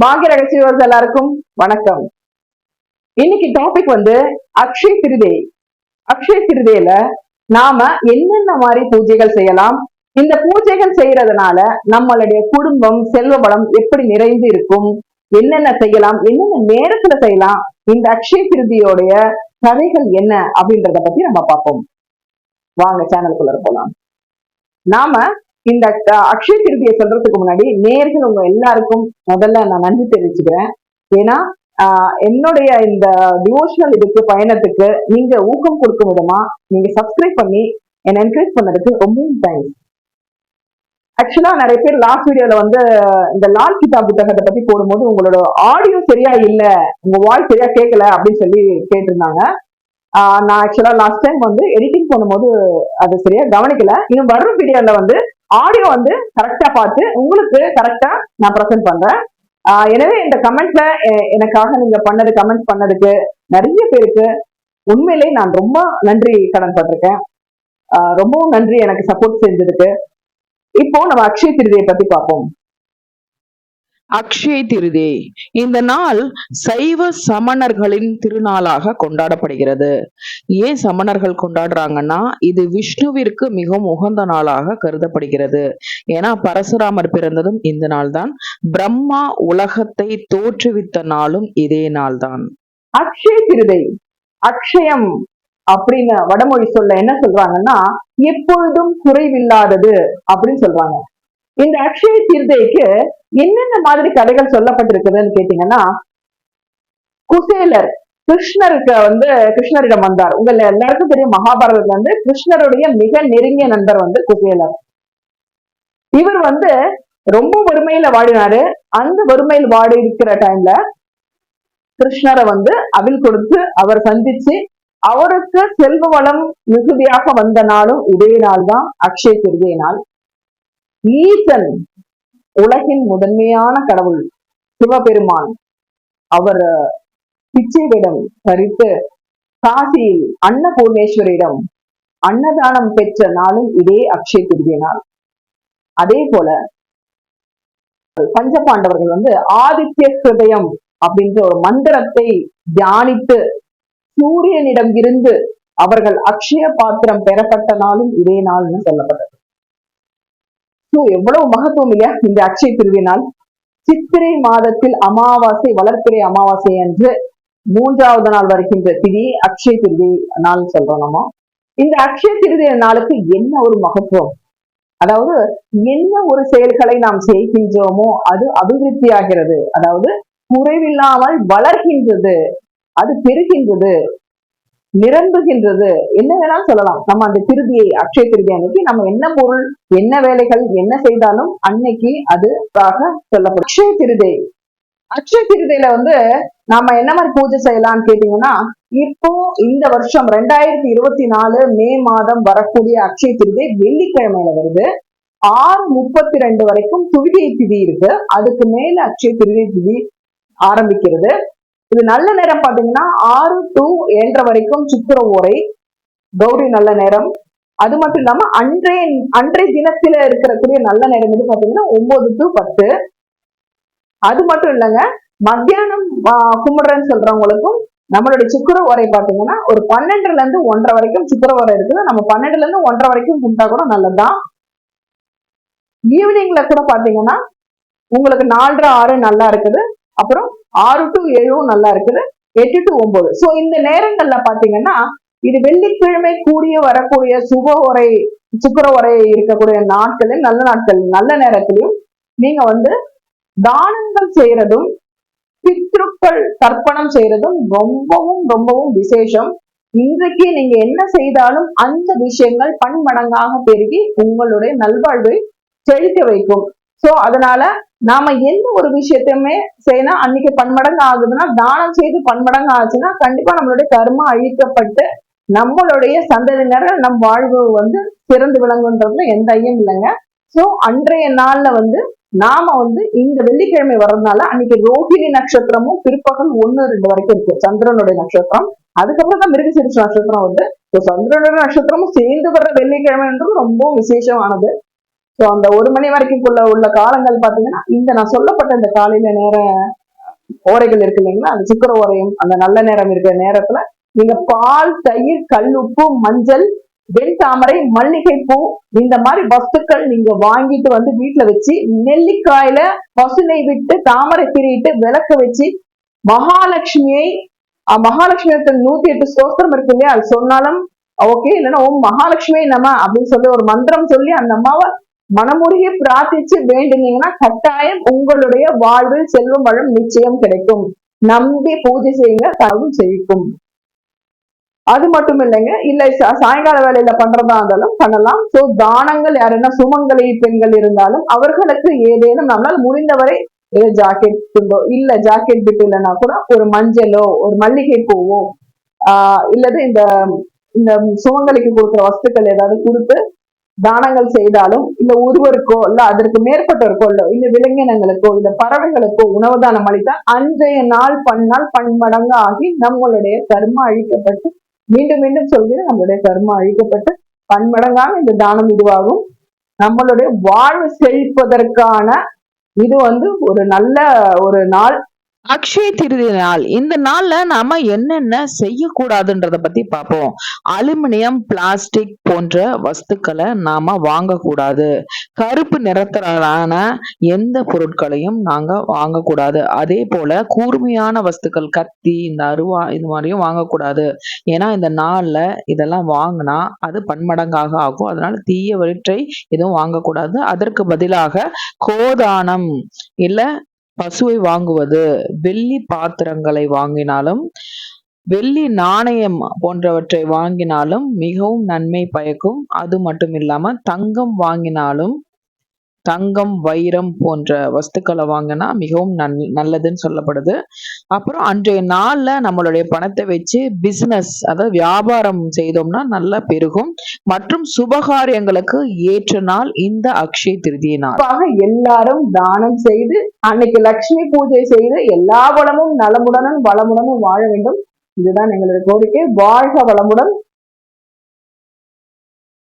பாகிய ரகசியவர்ஸ் எல்லாருக்கும் வணக்கம். இன்னைக்கு டாபிக் வந்து அக்ஷய திருதே. அக்ஷய திருதேல நாம என்னென்ன மாதிரி பூஜைகள் செய்யலாம்? இந்த பூஜைகள் செய்யறதுனால நம்மளுடைய குடும்பம் செல்வ வளம் எப்படி நிறைந்து இருக்கும்? என்னென்ன செய்யலாம்? என்னென்ன நேரத்துல செய்யலாம்? இந்த அக்ஷய திருதியோடைய கதைகள் என்ன அப்படின்றத பத்தி நம்ம பார்ப்போம். வாங்க சேனலுக்குள்ள போலாம். நாம இந்த அக்ஷய திருப்பியை சொல்றதுக்கு முன்னாடி நேர்கள் உங்க எல்லாருக்கும் முதல்ல நான் நன்றி தெரிவிச்சுக்கிறேன். ஏன்னா என்னுடைய இந்த டிவோஷனல் இதுக்கு பயணத்துக்கு நீங்க ஊக்கம் கொடுக்கும் விதமா நீங்க சப்ஸ்கிரைப் பண்ணி என்னை என்கரேஜ் பண்ணதுக்கு ரொம்பவும் தேங்க்ஸ் ஆக்சுவலா நிறைய பேர் லாஸ்ட் வீடியோல வந்து இந்த லால் கிதாப் புத்தகத்தை பத்தி போடும்போது உங்களோட ஆடியோ சரியா இல்ல உங்க வாய்ஸ் சரியா கேட்கல அப்படின்னு சொல்லி கேட்டிருந்தாங்க. நான் ஆக்சுவலா லாஸ்ட் டைம் வந்து எடிட்டிங் பண்ணும்போது அது சரியா கவனிக்கல. இன்னும் வர்ற வீடியோல வந்து ஆடியோ வந்து கரெக்டா பார்த்து உங்களுக்கு கரெக்டா நான் ப்ரெசென்ட் பண்றேன். எனவே இந்த கமெண்ட்ல எனக்காக நீங்க பண்ணது கமெண்ட் பண்ணதுக்கு நிறைய பேருக்கு உண்மையிலே நான் ரொம்ப நன்றி கடன் பட்டிருக்கேன். ரொம்பவும் நன்றி எனக்கு சப்போர்ட் செஞ்சதுக்கு. இப்போ நம்ம அக்ஷய திருதியை பத்தி பார்ப்போம். அக்ஷய திருதே. இந்த நாள் சைவ சமணர்களின் திருநாளாக கொண்டாடப்படுகிறது. ஏன் சமணர்கள் கொண்டாடுறாங்கன்னா இது விஷ்ணுவிற்கு மிகவும் உகந்த நாளாக கருதப்படுகிறது. ஏன்னா பரசுராமர் பிறந்ததும் இந்த நாள் தான் பிரம்மா உலகத்தை தோற்றுவித்த நாளும் இதே நாள்தான். அக்ஷய திருதை. அக்ஷயம் அப்படின்னு வடமொழி சொல்ல என்ன சொல்றாங்கன்னா எப்பொழுதும் குறைவில்லாதது அப்படின்னு சொல்றாங்க. இந்த அக்ஷய திருதைக்கு என்னென்ன மாதிரி கதைகள் சொல்லப்பட்டிருக்குதுன்னு கேட்டீங்கன்னா குசேலர் கிருஷ்ணருக்கு வந்து கிருஷ்ணரிடம் வந்தார். உங்க எல்லாருக்கும் தெரியும் மகாபாரதத்துல வந்து கிருஷ்ணருடைய மிக நெருங்கிய நண்பர் வந்து குசேலர். இவர் வந்து ரொம்ப வறுமையில வாடினாரு. அந்த வறுமையில் வாடி இருக்கிற டைம்ல கிருஷ்ணரை வந்து அவில் கொடுத்து அவர் சந்திச்சு அவருக்கு செல்வ வளம் மிகுதியாக வந்த நாளும் இதே நாள் தான் அக்ஷய திருதிய நாள். ஈசன் உலகின் முதன்மையான கடவுள் சிவபெருமான். அவர் பிச்சைவிடம் தரித்து காசியில் அன்னபூர்ணேஸ்வரிடம் அன்னதானம் பெற்ற நாளும் இதே அக்ஷய திருதிய நாள் அதே போல பஞ்சபாண்டவர்கள் வந்து ஆதித்ய ஹிருதயம் அப்படின்ற ஒரு மந்திரத்தை தியானித்து சூரியனிடம் இருந்து அவர்கள் அக்ஷய பாத்திரம் பெறப்பட்ட நாளும் இதே நாள்னு சொல்லப்பட்டது. ஸோ எவ்வளவு மகத்துவம் இல்லையா? இந்த அக்ஷய திருவினால். சித்திரை மாதத்தில் அமாவாசை வளர்ப்பிறை அமாவாசை என்று மூன்றாவது நாள் வருகின்ற திதி அக்ஷய திருதி நாள் சொல்றோம் நம்ம. இந்த அக்ஷய திருதி நாளுக்கு என்ன ஒரு மகத்துவம்? அதாவது என்ன ஒரு செயல்களை நாம் செய்கின்றோமோ அது அபிவிருத்தி ஆகிறது அதாவது குறைவில்லாமல் வளர்கின்றது அது பெருகின்றது. நிரம்புகின்றது. என்ன வேணாலும் சொல்லலாம். நம்ம அந்த திருதியை அக்ஷய திருதி அன்னைக்கு நம்ம என்ன பொருள் என்ன வேலைகள் என்ன செய்தாலும் அன்னைக்கு அதுக்காக சொல்லப்படும். அக்ஷய திருதை. அக்ஷய திருதையில வந்து நாம என்ன மாதிரி பூஜை செய்யலாம்னு கேட்டீங்கன்னா இப்போ இந்த வருஷம் ரெண்டாயிரத்தி இருபத்தி நாலு மே மாதம் வரக்கூடிய அக்ஷய திருதை வெள்ளிக்கிழமையில வருது. ஆறு முப்பத்தி ரெண்டு வரைக்கும் துவிகை திதி இருக்கு. அதுக்கு மேல அக்ஷய திருதை திதி ஆரம்பிக்கிறது. இது நல்ல நேரம் பாத்தீங்கன்னா ஆறு டு ஏழரை வரைக்கும் சுக்கர ஓரை. கௌரி நல்ல நேரம். அது மட்டும் இல்லாம அன்றைய அன்றைய தினத்துல இருக்கக்கூடிய நல்ல நேரம் வந்து பாத்தீங்கன்னா ஒன்பது டு பத்து. அது மட்டும் இல்லைங்க மத்தியானம் கும்பிடுறேன்னு சொல்றவங்களுக்கும் நம்மளுடைய சுக்கர ஓரை பாத்தீங்கன்னா ஒரு பன்னெண்டுல இருந்து ஒன்றரை வரைக்கும் சுக்கர ஓரை இருக்குது. நம்ம பன்னெண்டுல இருந்து ஒன்றரை வரைக்கும் கும்பிட்டா கூட நல்லதுதான். ஈவினிங்ல கூட பாத்தீங்கன்னா உங்களுக்கு நாலரை ஆறு நல்லா இருக்குது. அப்புறம் ஆறு டு ஏழும் நல்லா இருக்குது. எட்டு டு ஒன்பது. சோ இந்த நேரங்கள்ல பாத்தீங்கன்னா இது வெள்ளிக்கிழமை கூடிய வரக்கூடிய சுப உரை சுக்கர உரை இருக்கக்கூடிய நாட்களில் நல்ல நாட்கள் நல்ல நேரத்திலையும் நீங்க வந்து தானங்கள் செய்யறதும் பித்ருக்கள் தர்ப்பணம் செய்யறதும் ரொம்பவும் ரொம்பவும் விசேஷம். இன்றைக்கு நீங்க என்ன செய்தாலும் அந்த விஷயங்கள் பன்மடங்காக பெருகி உங்களுடைய நல்வாழ்வை செழிக்க வைக்கும். சோ அதனால நாம எந்த ஒரு விஷயத்தையுமே செய்யணும். அன்னைக்கு பன்மடங்கு ஆகுதுன்னா தானம் செய்து பன்மடங்கு ஆச்சுன்னா கண்டிப்பா நம்மளுடைய கர்மா அழிக்கப்பட்டு நம்மளுடைய சந்ததியினர் நம் வாழ்வு வந்து சிறந்து விளங்குன்றதுல எந்த ஐயம் இல்லைங்க. சோ அன்றைய நாள்ல வந்து நாம வந்து இந்த வெள்ளிக்கிழமை வர்றதுனால அன்னைக்கு ரோஹிணி நட்சத்திரமும் பிற்பகல் ஒன்னு ரெண்டு வரைக்கும் இருக்கு. சந்திரனுடைய நட்சத்திரம். அதுக்கப்புறம் தான் மிருகசீரிஷ நட்சத்திரம் வந்து சந்திரனுடைய நட்சத்திரமும் சேர்ந்து வர்ற வெள்ளிக்கிழமைன்றது ரொம்ப விசேஷமானது. சோ அந்த ஒரு மணி வரைக்கும்குள்ள உள்ள காலங்கள் பாத்தீங்கன்னா இந்த நான் சொல்லப்பட்ட இந்த காலையில நேர ஓரைகள் இருக்கு இல்லைங்களா? அந்த சுக்கர ஓரையும் அந்த நல்ல நேரம் இருக்கிற நேரத்துல நீங்க பால் தயிர் கல்லுப்பு மஞ்சள் வெண் தாமரை மல்லிகை பூ இந்த மாதிரி வஸ்துக்கள் நீங்க வாங்கிட்டு வந்து வீட்டுல வச்சு நெல்லிக்காயில பசுனை விட்டு தாமரை திரியிட்டு விளக்க வச்சு மகாலட்சுமியை அஹ் மகாலட்சுமி நூத்தி எட்டு ஸ்தோத்திரம் இருக்கு இல்லையா? அது சொன்னாலும் ஓகே இல்லைன்னா ஓம் மகாலட்சுமி நம்ம அப்படின்னு சொல்லி ஒரு மந்திரம் சொல்லி அந்த அம்மாவை மனமுருகி பிரார்த்திச்சு வேண்டுனீங்கன்னா கட்டாயம் உங்களுடைய வாழ்வில் செல்வம் வளம் நிச்சயம் கிடைக்கும். நம்பி பூஜை செய்யுங்க தரவும் செழிக்கும். அது மட்டும் இல்லைங்க இல்ல சாயங்கால வேலையில பண்றதா இருந்தாலும் பண்ணலாம். சோ தானங்கள் யாருன்னா சுமங்கலி பெண்கள் இருந்தாலும் அவர்களுக்கு ஏதேனும் நம்மளால் முடிந்தவரை ஏதோ ஜாக்கெட் துண்டோ இல்ல ஜாக்கெட் பிட் இல்லைன்னா கூட ஒரு மஞ்சளோ ஒரு மல்லிகை பூவோ ஆஹ் இல்லது இந்த இந்த சுமங்கலிக்கு கொடுக்குற வஸ்துக்கள் ஏதாவது கொடுத்து தானங்கள் செய்தாலும் இல்ல ஒருவருக்கோ இல்ல அதற்கு மேற்பட்டவருக்கோ இல்ல இல்ல விலங்கினங்களுக்கோ இல்ல பறவைகளுக்கோ உணவு தானம் அளித்தால் அன்றைய நாள் பண்ணால் பன்மடங்கு ஆகி நம்மளுடைய கர்மா அழிக்கப்பட்டு மீண்டும் மீண்டும் சொல்கிறேன் நம்மளுடைய கர்மா அழிக்கப்பட்டு பன்மடங்காக இந்த தானம் இதுவாகும். நம்மளுடைய வாழ்வு செழிப்பதற்கான இது வந்து ஒரு நல்ல ஒரு நாள். அக்ஷய திருதி நாள் இந்த நாள்ல நாம என்னென்ன செய்யக்கூடாதுன்றத பத்தி பார்ப்போம். அலுமினியம் பிளாஸ்டிக் போன்ற வஸ்துக்களை நாம வாங்கக்கூடாது. கருப்பு நிறத்திலான எந்த பொருட்களையும் நாங்க வாங்கக்கூடாது. அதே போல கூர்மையான வஸ்துக்கள் கத்தி இந்த அருவா இது மாதிரியும் வாங்கக்கூடாது. ஏன்னா இந்த நாள்ல இதெல்லாம் வாங்கினா அது பன்மடங்காக ஆகும். அதனால தீய வயிற்றை எதுவும் வாங்கக்கூடாது. அதற்கு பதிலாக கோதானம் இல்ல பசுவை வாங்குவது வெள்ளி பாத்திரங்களை வாங்கினாலும் வெள்ளி நாணயம் போன்றவற்றை வாங்கினாலும் மிகவும் நன்மை பயக்கும். அது மட்டும் இல்லாமல் தங்கம் வாங்கினாலும் தங்கம் வைரம் போன்ற வஸ்துக்களை வாங்கினா மிகவும் நல் நல்லதுன்னு சொல்லப்படுது. அப்புறம் அன்றைய நாள்ல நம்மளுடைய பணத்தை வச்சு பிசினஸ் அதாவது வியாபாரம் செய்தோம்னா நல்லா பெருகும். மற்றும் சுபகாரியங்களுக்கு ஏற்ற நாள் இந்த அக்ஷய திருதிய நாள். எல்லாரும் தானம் செய்து அன்னைக்கு லட்சுமி பூஜை செய்து எல்லா வளமும் நலமுடனும் வளமுடனும் வாழ வேண்டும். இதுதான் எங்களுடைய கோரிக்கை. வாழ்க வளமுடன்.